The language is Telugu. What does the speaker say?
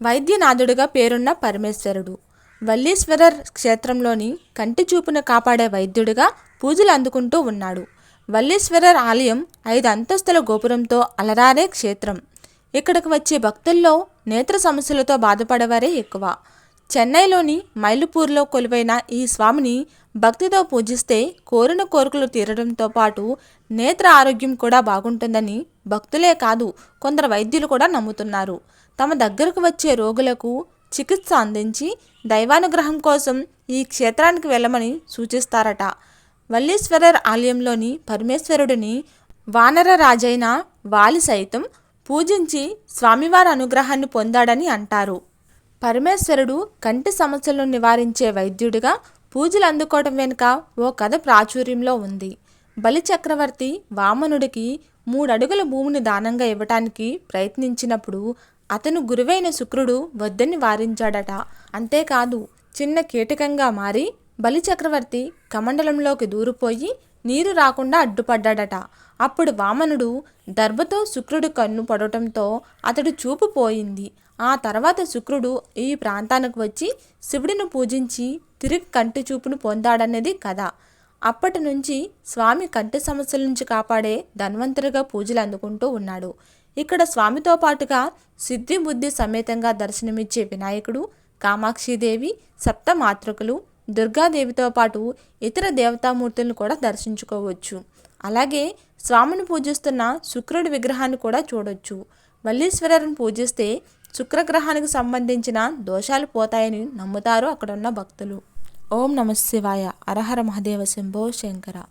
వైద్యనాథుడిగా పేరున్న పరమేశ్వరుడు. వల్లీశ్వరర్ క్షేత్రంలోని కంటి చూపును కాపాడే వైద్యుడిగా పూజలు అందుకుంటూ ఉన్నాడు. వల్లీశ్వరర్ ఆలయం ఐదు అంతస్తుల గోపురంతో అలరారే క్షేత్రం. ఇక్కడికి వచ్చే భక్తుల్లో నేత్ర సమస్యలతో బాధపడేవారే ఎక్కువ. చెన్నైలోని మైలుపూర్లో కొలువైన ఈ స్వామిని భక్తితో పూజిస్తే కోరిన కోరికలు తీరడంతో పాటు నేత్ర ఆరోగ్యం కూడా బాగుంటుందని భక్తులే కాదు కొందరు వైద్యులు కూడా నమ్ముతున్నారు. తమ దగ్గరకు వచ్చే రోగులకు చికిత్స అందించి దైవానుగ్రహం కోసం ఈ క్షేత్రానికి వెళ్ళమని సూచిస్తారట. వల్లీశ్వరర్ ఆలయంలోని పరమేశ్వరుడిని వానర రాజైన వాలి సైతం పూజించి స్వామివారి అనుగ్రహాన్ని పొందాడని అంటారు. పరమేశ్వరుడు కంటి సమస్యలను నివారించే వైద్యుడిగా పూజలు అందుకోవడం వెనుక ఓ కథ ప్రాచుర్యంలో ఉంది. బలి చక్రవర్తి వామనుడికి మూడడుగుల భూమిని దానంగా ఇవ్వటానికి ప్రయత్నించినప్పుడు అతను గురువైన శుక్రుడు వద్దని వారించాడట. అంతేకాదు చిన్న కీటకంగా మారి బలి చక్రవర్తి కమండలంలోకి దూరిపోయి నీరు రాకుండా అడ్డుపడ్డాడట. అప్పుడు వామనుడు దర్భతో శుక్రుడు కన్ను పడటంతో అతడు చూపు పోయింది. ఆ తర్వాత శుక్రుడు ఈ ప్రాంతానికి వచ్చి శివుడిని పూజించి తిరిగి కంటి చూపును పొందాడనేది కథ. అప్పటి నుంచి స్వామి కంటి సమస్యల నుంచి కాపాడే ధన్వంతరిగా పూజలు అందుకుంటూ ఉన్నాడు. ఇక్కడ స్వామితో పాటుగా సిద్ధి బుద్ధి సమేతంగా దర్శనమిచ్చే వినాయకుడు కామాక్షిదేవి సప్తమాతృకులు దుర్గాదేవితో పాటు ఇతర దేవతామూర్తులను కూడా దర్శించుకోవచ్చు. అలాగే స్వామిని పూజిస్తున్న శుక్రుడి విగ్రహాన్ని కూడా చూడొచ్చు. మల్లీశ్వరుని పూజిస్తే శుక్రగ్రహానికి సంబంధించిన దోషాలు పోతాయని నమ్ముతారు అక్కడున్న భక్తులు. ఓం నమ శివాయ. అరహర మహదేవ శంభో శంకర.